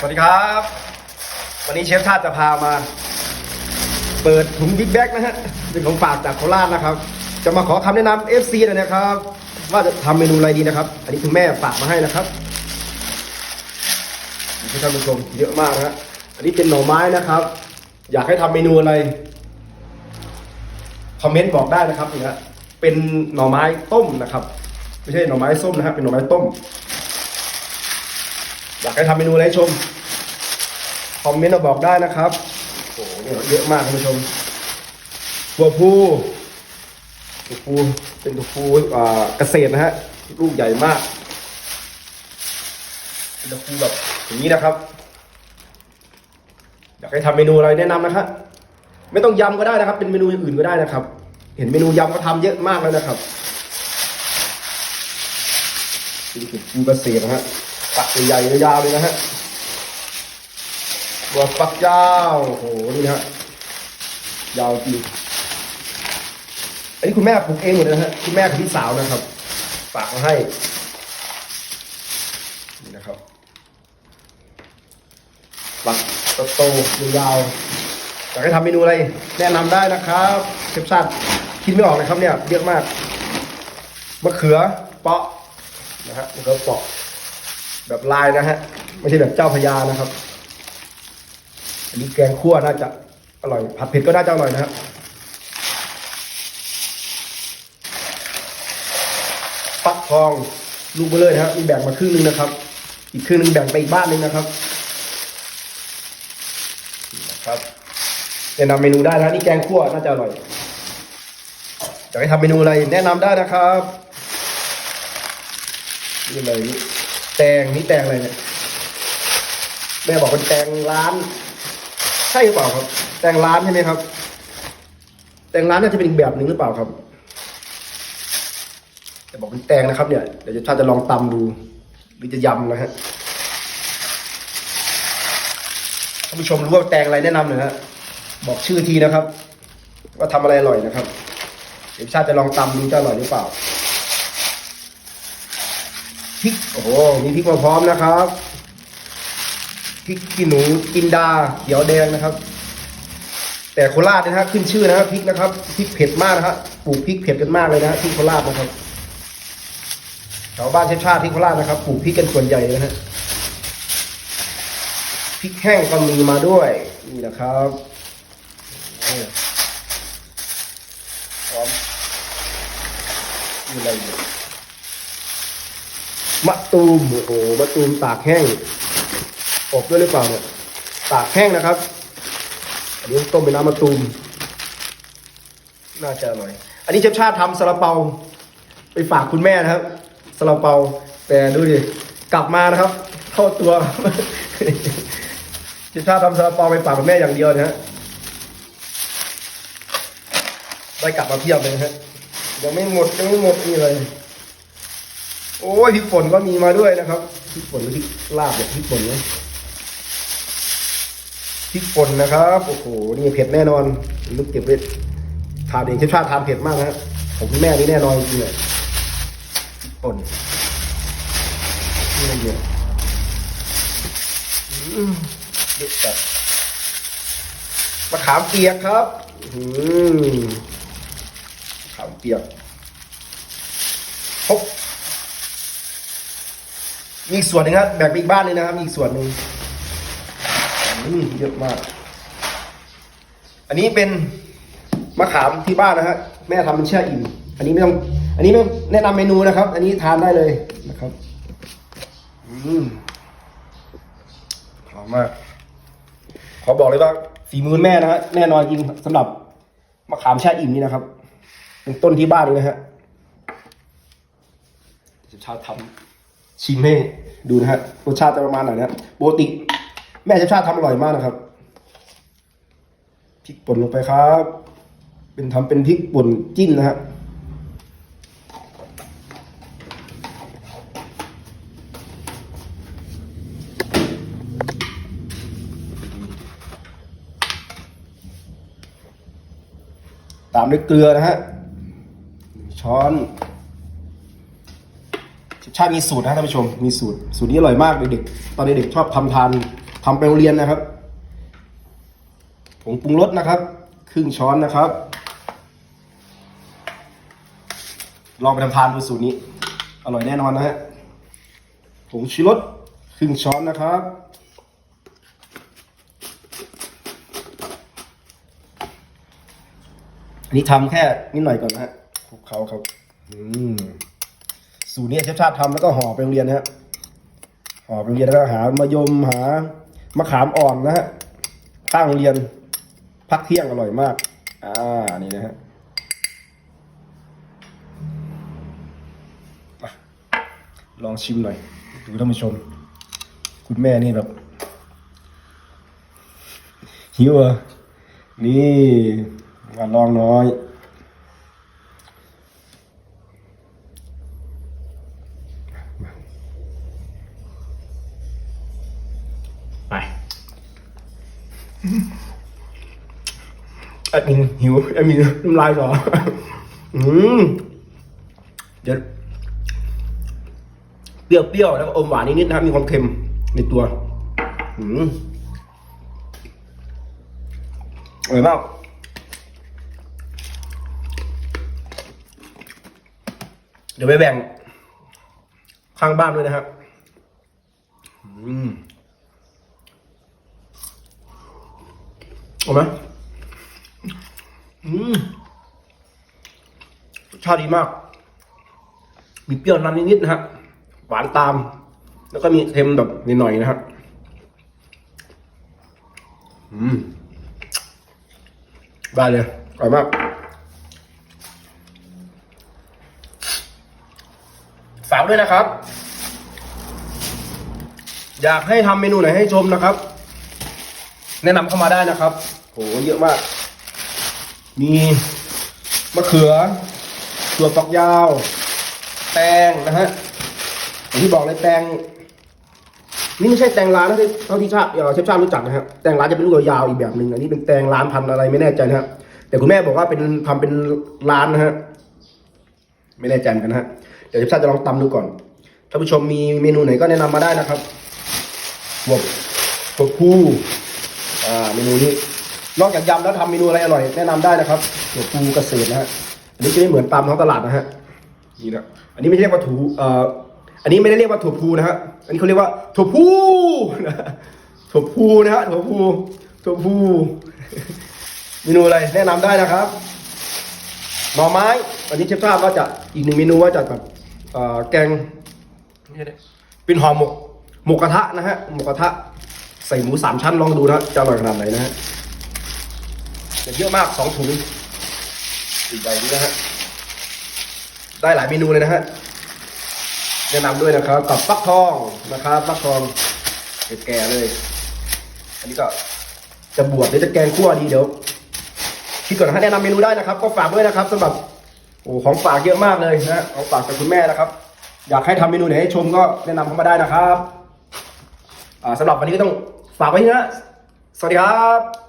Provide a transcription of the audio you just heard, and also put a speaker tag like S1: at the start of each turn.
S1: สวัสดีครับ วันนี้เชฟชาติจะพามา เปิดถุงบิ๊กแบ็กนะฮะเป็นของฝากจากโคราชนะครับ จะมาขอคำแนะนำ FC หน่อยนะครับ ว่าจะทำเมนูอะไรดีนะครับ อันนี้คุณแม่ฝากมาให้นะครับท่านผู้ชมเยอะมากนะฮะอันนี้เป็นหน่อไม้นะครับ อยากให้ทำเมนูอะไรคอมเมนต์บอกได้นะครับนี่ฮะเป็นหน่อไม้ต้มนะครับ ไม่ใช่หน่อไม้ส้มนะครับเป็นหน่อไม้ต้ม อยากให้ทำเมนูอะไรชม คอมเมนต์มาบอกได้นะครับ โอ้โหเนี่ยเยอะมากท่านผู้ชมตัวผู้ตัวผู้เป็นตัวผู้อ่าเกษตรนะฮะ ลูกใหญ่มากเป็นตัวผู้แบบอย่างนี้นะครับ อยากให้ทำเมนูอะไรแนะนำนะครับ ไม่ต้องยำก็ได้นะครับ เป็นเมนูอย่างอื่นก็ได้นะครับ เห็นเมนูยำก็ทำเยอะมากแล้วนะครับเป็นตัวผู้เกษตรนะฮะ ปักใหญ่ๆยาวๆเลยนะฮะบัวฝักยาวโอ้โหนี่นะฮะยาวจริงอันนี้คุณแม่ปลูกเองหมดเลยนะฮะคุณแม่กับพี่สาวนะครับฝากมาให้นี่นะครับฝักโตๆยาวๆอยากให้ทำเมนูอะไร แนะนำได้นะครับเชฟชาติคิดไม่ออกเลยครับเนี่ยเยอะมากมะเขือเปาะนะฮะมะเขือเปาะ แบบลายนะฮะ ไม่ใช่แบบเจ้าพญานะครับ อันนี้แกงคั่วน่าจะอร่อย ผัดเผ็ดก็น่าจะอร่อยนะครับฟักทองลูกเบลเลยนะครับมีแบ่งมาครึ่งนึงนะครับ อีกครึ่งนึงแบ่งไปอีกบ้านนึงนะครับนี่นะครับแนะนำเมนูได้นะนี่แกงคั่วน่าจะอร่อยอยากให้ทำเมนูอะไรแนะนำได้นะครับนี่เลยนี่ แตงนี่แตงอะไรเนี่ยแม่บอกเป็นแตงร้าน ใช่หรือเปล่าครับ แตงร้านใช่ไหมครับ แตงร้านน่าจะเป็นอีกแบบหนึ่งหรือเปล่าครับแต่บอกเป็นแตงนะครับ เนี่ยเดี๋ยวจะถ้าจะลองตำดู หรือจะยำนะฮะท่านผู้ชมรู้ว่าแตงอะไรแนะนำหน่อยฮะบอกชื่อทีนะครับ ว่าทำอะไรอร่อยนะครับเดี๋ยวชาติจะลองตำดูจะอร่อยหรือเปล่า พริกโอ้โหมีพริกมาพร้อมนะครับพริกขี้หนูกินดาเขียวแดงนะครับ แต่โคราชนะฮะขึ้นชื่อนะครับพริกนะครับพริกเผ็ดมากนะครับปลูกพริกเผ็ดกันมากเลยนะที่โคราชนะครับแถวบ้านเชฟชาติที่โคราชนะครับปลูกพริกกันส่วนใหญ่นะฮะพริกแห้งก็มีมาด้วยนี่นะครับพร้อมมีอะไรอยู่ มะตูมโอ้โหมะตูมตากแห้งอบด้วยหรือเปล่าเนี่ยตากแห้งนะครับอันนี้ต้มเป็นน้ำมะตูม น่าจะอร่อย อันนี้เชฟชาติทำซาลาเปา ไปฝากคุณแม่นะครับซาลาเปาแต่ดูดิกลับมานะครับเข้าตัวเชฟชาติทำซาลาเปาไปฝากคุณแม่อย่างเดียวนะฮะได้กลับมาเพียบเลยนะฮะยังไม่หมดยังไม่หมดนี่เลย โอ้ยพริกป่นก็มีมาด้วยนะครับพริกป่นหรือพริกลาบเนี่ยพริกป่นเนี่ยพริกป่นนะครับโอ้โหนี่เผ็ดแน่นอนลูกเก็บไว้ทานเองชฟชาติทานเผ็ดมากนะฮะของคุณแม่นี่แน่นอนจริงเลยพริกป่นนี่เยอืมเด็ดจัดมะขามเปียกครับอืมมะขามเปียกครบ อีกส่วนหนึ่งครับแบ่งไปอีกบ้านนึงนะครับ อีกส่วนหนึ่งอืมเยอะมาก อันนี้เป็นมะขามที่บ้านนะฮะแม่ทำเป็นแช่อิ่มอันนี้ไม่ต้อง อันนี้ไม่แนะนำเมนูนะครับ อันนี้ทานได้เลยนะครับอืมหอมมาก ขอบอกเลยว่าฝีมือแม่นะฮะแน่นอนจริงสำหรับมะขามแช่อิ่มนี่นะครับเป็นต้นที่บ้านเลยนะฮะชาติทำ ชิมให้ดูนะฮะรสชาติจะประมาณไหนนะปกติแม่เชฟชาติทำอร่อยมากนะครับพริกป่นลงไปครับ เป็นทำเป็นพริกป่นจิ้นนะฮะตามด้วยเกลือนะฮะช้อน ชาติมีสูตรนะท่านผู้ชม มีสูตร สูตรนี้อร่อยมากเด็กๆ ตอนเด็กๆชอบทำทานทำไปโรงเรียนนะครับ ผงปรุงรสนะครับ ครึ่งช้อนนะครับ ลองไปทำทานดูสูตรนี้ อร่อยแน่นอนนะฮะ ผงชูรสครึ่งช้อนนะครับอันนี้ทำแค่นิดหน่อยก่อนนะฮะคลุกเขาครับ อืม สูตรนี้เชฟชาติทำแล้วก็ห่อไปโรงเรียนนะฮะห่อไปโรงเรียนแล้วก็หามายมหามะขามอ่อนนะฮะข้างโรงเรียนพักเที่ยงอร่อยมาก อ่านี่นะฮะลองชิมหน่อย ดูท่านผู้ชม คุณแม่นี่แบบ หิวอะนี่มาลองน้อย แอดมินหิวแอดมินน้ำลายสออืมเดี๋ยวเปรี้ยวๆ แล้วก็อมหวานนิดๆนะครับ มีความเค็มในตัว อืมอร่อยมากเดี๋ยวไปแบ่งข้างบ้านด้วยนะครับ อืม อาไหมอืมชาดีมาก มีเปรี้ยวนำนิดๆนะฮะ หวานตาม แล้วก็มีเค็มแบบนิดหน่อยนะฮะ อืมได้เลยอร่อยมากฝากด้วยนะครับ อยากให้ทำเมนูไหนให้ชมนะครับ แนะนำเข้ามาได้นะครับ หเยอะมาก มีมะเขือตัวฝักยาว แตงนะฮะอย่างที่บอกเลยแตงนี่ไม่ใช่แตงร้านนะที่เท่าที่ชาติเอ่อเชฟชาติรู้จักนะครับแตงร้านจะเป็นลูกยาวอีกแบบหนึ่งอันนี้เป็นแตงร้านพันอะไรไม่แน่ใจนะครับแต่คุณแม่บอกว่าเป็นทำเป็นร้านนะฮะไม่แน่ใจเหมือนกันนะฮะเดี๋ยวเชฟชาติจะลองตำดูก่อนท่านผู้ชมมีเมนูไหนก็แนะนำมาได้นะครับบวบถั่วพูอ่าเมนูนี้ นอกจากยำแล้วทำเมนูอะไรอร่อยแนะนำได้นะครับถั่วพูเกษตรนะฮะอันนี้จะไม่เหมือนตามท้องตลาดนะฮะนี่นะอันนี้ไม่ใช่เรียกว่าถูเอ่ออันนี้ไม่ได้เรียกว่าถั่วพูนะฮะอันนี้เขาเรียกว่าถั่วพูนะถั่วพูนะฮะถั่วพูถั่วพูเมนูอะไรแนะนำได้นะครับหน่อไม้วันนี้เชฟชาติก็จะอีกหนึ่งเมนูว่าจะแบบเอ่อแกงเป็นห่อหมกหมกกระทะนะฮะหมกกระทะใส่หมูสามชั้นลองดูนะฮะจะอร่อยขนาดไหนนะฮะ เยอะมากสองถุงใหญ่ดีนะฮะได้หลายเมนูเลยนะฮะแนะนำด้วยนะครับกับฟักทองนะครับฟักทองเด็ดแก่เลย อันนี้ก็จะบวชหรือจะแกงคั่วดีเดี๋ยวคิดก่อนนะฮะแนะนำเมนูได้นะครับ ก็ฝากด้วยนะครับสำหรับโอ้ของฝากเยอะมากเลยนะของฝากจากคุณแม่นะครับ อยากให้ทำเมนูไหนให้ชมก็แนะนำเข้ามาได้นะครับอ่าสำหรับวันนี้ก็ต้องฝากไว้นะสวัสดีครับ